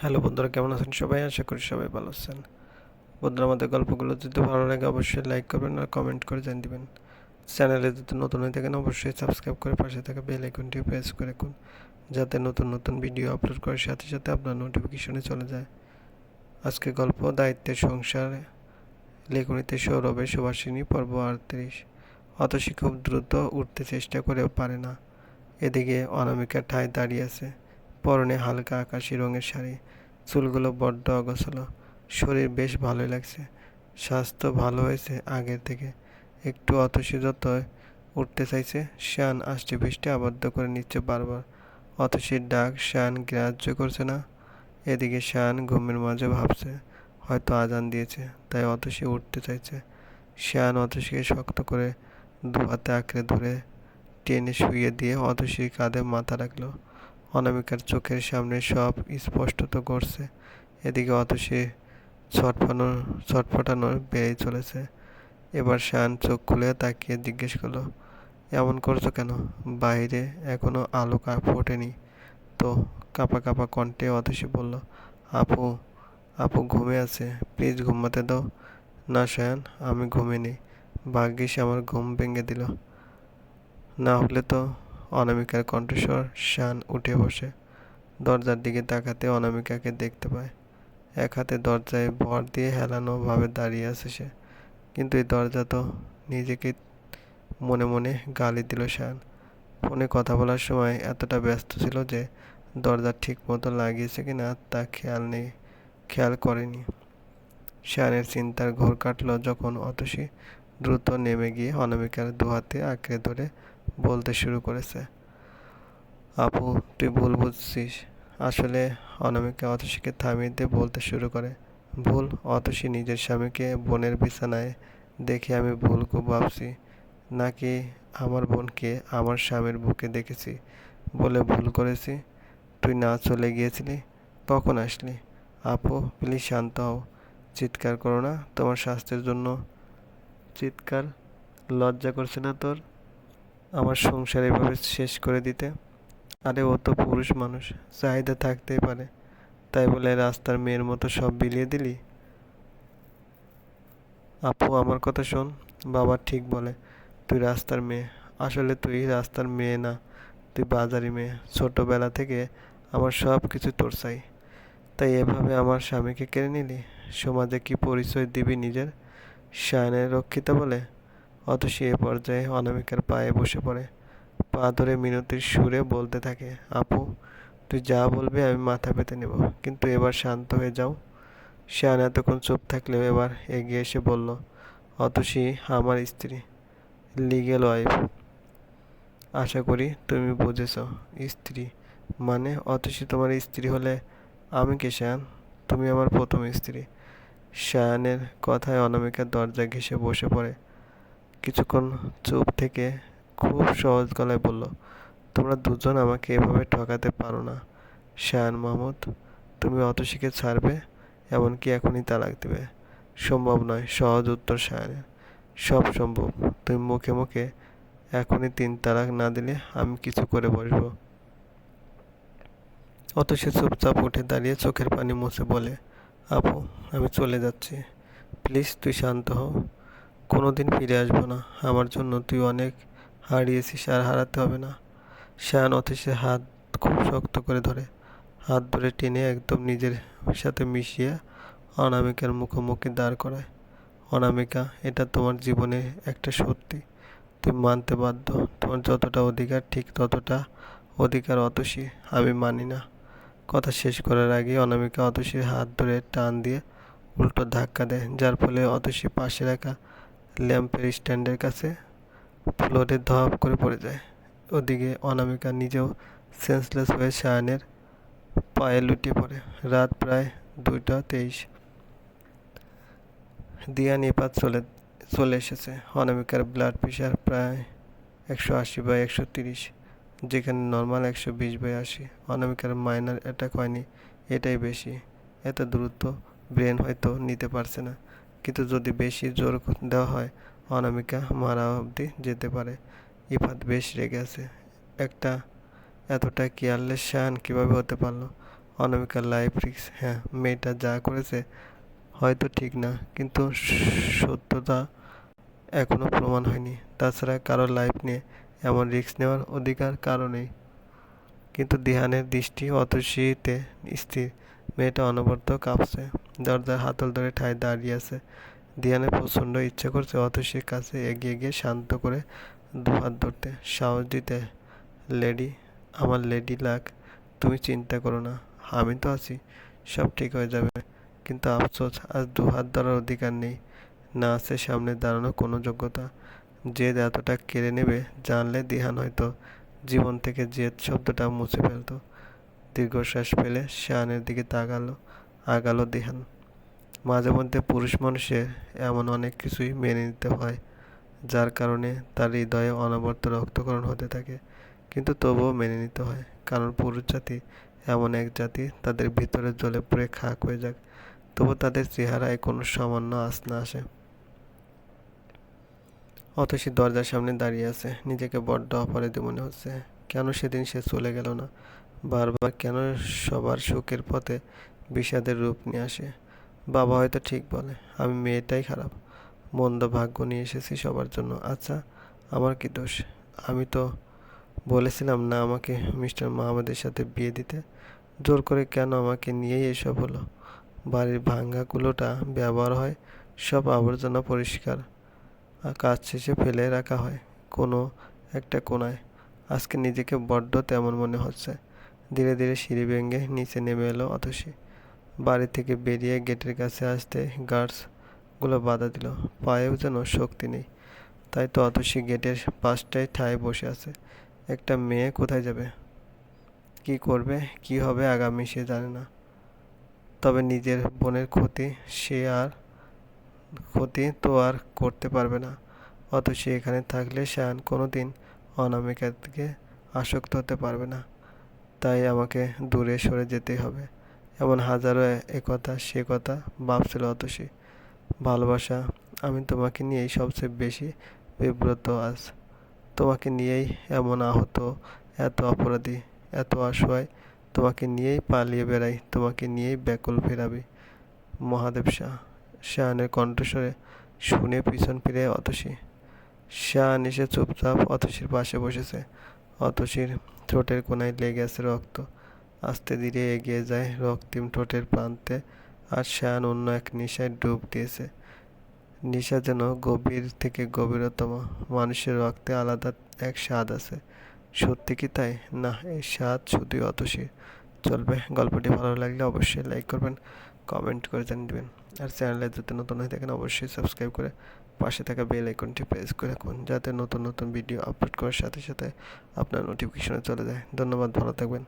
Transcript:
Hello বন্ধুরা, কেমন আছেন সবাই? আশা করি সবাই ভালো আছেন। বন্ধুরা, আমাদের গল্পগুলো যদি ভালো লাগে, অবশ্যই লাইক করবেন আর কমেন্ট করে জানিয়ে দিবেন। চ্যানেলে যদি নতুন হয়ে থাকেন, অবশ্যই সাবস্ক্রাইব করে পাশে থাকা বেল আইকনটি প্রেস করে রাখুন, যাতে নতুন নতুন ভিডিও আপলোড করার সাথে সাথে আপনার নোটিফিকেশনে চলে যায়। আজকে গল্প দায়িত্বের সংসারে, লেখনীতে সৌরভে সুভাষিনী, পর্ব আটত্রিশ। অতসী খুব দ্রুত উঠতে চেষ্টা করেও পারে না। এদিকে অনামিকা ঠায় দাঁড়িয়ে আছে। পরনে হালকা আকাশি রঙের শাড়ি, চুলগুলো বড্ড অগোছালো। শরীর বেশ ভালোই লাগছে। স্বাস্থ্য ভালো হয়েছে আগের থেকে। একটু অতসী যত উঠতে চাইছে, শান আষ্টে পৃষ্ঠে আবদ্ধ করে নিচ্ছে বারবার। অতসীর ডাক শান গ্রাহ্য করছে না। এদিকে শান ঘুমের মাঝে ভাবছে, হয়তো আজান দিয়েছে, তাই অতসী উঠতে চাইছে। শান অতসীকে শক্ত করে দু হাতে আঁকড়ে ধরে টেনে শুইয়ে দিয়ে অতসীর কাঁধে মাথা রাখল। অনামিকার চোখের সামনে সব স্পষ্টত করছে। এদিকে অতসী ছটফানো, ছটফটানো বেড়েই চলেছে। এবার শান চোখ খুলে তাকিয়ে জিজ্ঞেস করল, এমন করছ কেন? বাইরে এখনও আলো কা, ফোটেনি। তো কাপা কাপা কণ্ঠে অতসী বলল, আপু আপু ঘুমে আছে প্লিজ ঘুমাতে দাও। না শায়ান আমি ঘুমিনি ভাগ্যিস আমার ঘুম ভেঙে দিল। না হলে তো অনামিকার কণ্ঠস্বর শান উঠে বসে। দরজার দিকে তাকাতে অনামিকাকে দেখতে পায়। এক হাতে দরজায় ভর দিয়ে হেলানো ভাবে দাঁড়িয়ে আছে সে। কিন্তু এই দরজা তো নিজেকে মনে মনে গালি দিল শান। ফোনে কথা বলার সময় এতটা ব্যস্ত ছিল যে দরজা ঠিক মতো লাগিয়েছে কি না তা খেয়াল নেই, খেয়াল করেনি। শানের চিন্তার ঘোর কাটলো যখন অতসী দ্রুত নেমে গিয়ে অনামিকার দুহাতে আঁকড়ে ধরে বলতে শুরু করেছে। আপু, তুই ভুল বুঝছিস। আসলে অনামিকা অতসীকে থামিয়ে দিয়ে বলতে শুরু করে। ভুল? অতসী নিজের স্বামীকে বোনের বিছানায় দেখে আমি ভুল খুব ভাবছি। নাকি আমার বোনকে আমার স্বামীর বুকে দেখেছি বলে ভুল করেছি? তুই না চলে গিয়েছিলি? কখন আসলি? আপু, প্লিজ শান্ত হও। চিৎকার করো না, তোমার স্বাস্থ্যের জন্য। চিৎকার? লজ্জা করছে না তোর? আমার সংসার এভাবে শেষ করে দিতে। আরে ও তো পুরুষ মানুষ, চাহিদা থাকতেই পারে। তাই বলে রাস্তার মেয়ের মতো সব বিলিয়ে দিলি? আপু, আমার কথা শোন, বাবা ঠিক বলে, তুই রাস্তার মেয়ে। আসলে তুই রাস্তার মেয়ে না, তুই বাজারি মেয়ে। ছোটোবেলা থেকে আমার সব কিছু তোর চাই। তাই এভাবে আমার স্বামীকে কেড়ে নিলি? সমাজে কি পরিচয় দিবি নিজের? শায়নের রক্ষিতা বলে অতসী এ পর্যায়ে অনামিকার পায়ে বসে পড়ে। পা ধরে মিনতির সুরে বলতে থাকে, আপু, তুই যা বলবি আমি মাথা পেতে নেব, কিন্তু এবার শান্ত হয়ে যাও। শান এতক্ষণ চুপ থাকলেও এবার এগিয়ে এসে বলল, অতসী, আমার স্ত্রী লিগেল ওয়াইফ আশা করি তুমি বুঝেছ, স্ত্রী মানে অতসী তোমার স্ত্রী হলে আমি কে শায়ান তুমি আমার প্রথম স্ত্রী। শায়ানের কথায় অনামিকার দরজা ঘেঁষে বসে পড়ে। কিছুক্ষণ চুপ থেকে খুব সহজ গলায় বলল, তোমরা দুজন আমাকে এভাবে ঠকাতে পারো না, শায়ান মাহমুদ। তুমি অত অতসীকে ছাড়বে, এমনকি এখনই তালাক দেবে। সম্ভব নয়, সহজ উত্তর শায়ানের। সব সম্ভব। তুমি মুখে মুখে এখনই তিন তালাক না দিলে আমি কিছু করে বসবো। অত সে চুপচাপ উঠে দাঁড়িয়ে চোখের পানি মুছে বলে, আপু, আমি চলে যাচ্ছি। প্লিজ তুই শান্ত হও। কোনো দিন ফিরে আসব না। আমার জন্য তুই অনেক হারিয়েছিস আর হারাতে হবে না। শায়ান অথিসে হাত খুব শক্ত করে ধরে। হাত ধরে টেনে একদম নিজের সাথে মিশিয়ে অনামিকার মুখোমুখি দাঁড় করায়। অনামিকা, এটা তোমার জীবনে একটা সত্যি। তুমি মানতে বাধ্য। তোমার যতটা অধিকার, ঠিক ততটা অধিকার অতসী। আমি মানি না। কথা শেষ করার আগে অনামিকা অতসীর হাত ধরে টান দিয়ে উল্টো ধাক্কা দেয়, যার ফলে অতসী পাশে রাখা ল্যাম্পের স্ট্যান্ডের কাছে ফ্লোরে ধপ করে পড়ে যায়। ওদিকে অনামিকা নিজেও সেন্সলেস হয়ে শায়নের পায়ে লুটিয়ে পড়ে। রাত প্রায় দুইটা তেইশ। দিয়া নিপাত চলে চলে এসেছে। অনামিকার ব্লাড প্রেশার প্রায় একশো আশি বাই একশো তিরিশ, যেখানে নর্মাল একশো বিশ বাই আশি। অনামিকার মাইনার অ্যাটাক হয়নি, এটাই বেশি। এত দ্রুত ব্রেন হয়তো নিতে পারছে না। কিন্তু যদি বেশি জোর দেওয়া হয়, অনামিকা মারা অবধি যেতে পারে। ইফাত বেশ রেগে আছে। একটা এতটা কেয়ারলেস শান কীভাবে হতে পারল? অনামিকার লাইফ রিক্স হ্যাঁ মেয়েটা যা করেছে হয়তো ঠিক না, কিন্তু সত্যতা এখনও প্রমাণ হয়নি। তাছাড়া কারোর লাইফ নিয়ে এমন রিস্ক নেওয়ার অধিকার কারও নেই। কিন্তু দিহানের দৃষ্টি অতসীতে স্থির। মেয়েটা অনবরত কাঁপছে। দরজার হাতল ধরে ঠায় দাঁড়িয়ে আছে। দিহানের প্রচণ্ড ইচ্ছে করছে অতসীর কাছে এগিয়ে গিয়ে শান্ত করে দুহাত ধরতে। সাহস দিতে, লেডি, আমার লেডি লাক তুমি চিন্তা করো না, আমি তো আছি, সব ঠিক হয়ে যাবে। কিন্তু আফসোস, আজ দু হাত ধরার অধিকার নেই। না আছে সামনে দাঁড়ানো কোনো যোগ্যতা। যে এতটা কেড়ে নেবে, জানলে দিহান হয়তো জীবন থেকে জেদ শব্দটা মুছে ফেলত। দীর্ঘশ্বাস ফেলে শাহানের দিকে তাকালো, আগালো দেহান। মাঝে মধ্যে পুরুষ মানুষের এমন অনেক কিছুই মেনে নিতে হয়, যার কারণে তার হৃদয়ে অনবরত রক্তকরণ হতে থাকে, কিন্তু তবুও মেনে নিতে হয়, কারণ পুরুষ জাতি এমন এক জাতি, তাদের ভিতরে জ্বলে পুড়ে খাক হয়ে যাক, তবু তাদের চেহারায় কোনো সামান্য আস না আসে। অতসী দরজার সামনে দাঁড়িয়ে আছে, নিজেকে বড্ড অপরাধী মনে হচ্ছে, কেন সেদিন সে চলে গেল না? বারবার কেন সবার সুখের পথে বিষাদের রূপ নিয়ে আসে? বাবা হয়তো ঠিক বলে, আমি মেয়েটাই খারাপ। মন্দ ভাগ্য নিয়ে এসেছি সবার জন্য। আচ্ছা আমার কি দোষ? আমি তো বলেছিলাম না আমাকে মিস্টার মাহমুদের সাথে বিয়ে দিতে। জোর করে কেন আমাকে নিয়েই এসব হলো? বাড়ির ভাঙ্গাগুলোটা ব্যবহার হয়, সব আবর্জনা পরিষ্কার। কাজ শেষে ফেলে রাখা হয়, কোনো একটা কোনায়। আজকে নিজেকে বড্ড তেমন মনে হচ্ছে। ধীরে ধীরে সিঁড়ি ভেঙে নিচে নেমে এলো অতসী। বাড়ি থেকে বেরিয়ে গেটের কাছে আসতে গার্ডসগুলো বাধা দিল। পায়েও যেন শক্তি নেই। তাই তো অতসী গেটের পাশটায় ঠায় বসে আছে। একটা মেয়ে কোথায় যাবে? কি করবে? কি হবে আগামী সে জানে না। তবে নিজের বোনের ক্ষতি সে আর, ক্ষতি তো আর করতে পারবে না। সে এখানে থাকলে শায়ান কোনো দিন অনামিকার দিকে আসক্ত হতে পারবে না। তাই আমাকে দূরে সরে যেতেই হবে। এমন হাজারো একথা সে কথা ভাবছিল অতসী। ভালোবাসা, আমি তোমাকে নিয়েই সবচেয়ে বেশি বিব্রত আজ। তোমাকে নিয়েই এমন আহত, এত অপরাধী, এত অসহায়। তোমাকে নিয়েই পালিয়ে বেড়াই, তোমাকে নিয়েই ব্যাকুল ফেরাবি। মহাদেব শাহ শাহানের কণ্ঠস্বরে শুনে পিছন ফিরে অতসী। শাহান এসে চুপচাপ অতসীর পাশে বসেছে। অতসীর ঠোঁটের কোনায় লেগে আছে রক্ত। আস্তে ধীরে এগিয়ে যায় রক্তিম ঠোঁটের প্রান্তে আর শাহান অন্য এক নেশায় ডুব দিয়েছে। নেশা যেন গভীর থেকে গভীরতম। মানুষের রক্তে আলাদা এক স্বাদ আছে। সত্যি কি তাই? না এই স্বাদ শুধুই অতসীর। চলবে, গল্পটি ভালো লাগলে অবশ্যই লাইক করবেন, কমেন্ট করে জানিয়ে দেবেন। আর চ্যানেলে যদি নতুন হয়ে থাকেন, অবশ্যই সাবস্ক্রাইব করে পাশে থাকা বেল আইকনটি প্রেস করে রাখুন, যাতে নতুন নতুন ভিডিও আপলোড করার সাথে সাথে আপনার নোটিফিকেশনে চলে যায়। ধন্যবাদ, ভালো থাকবেন।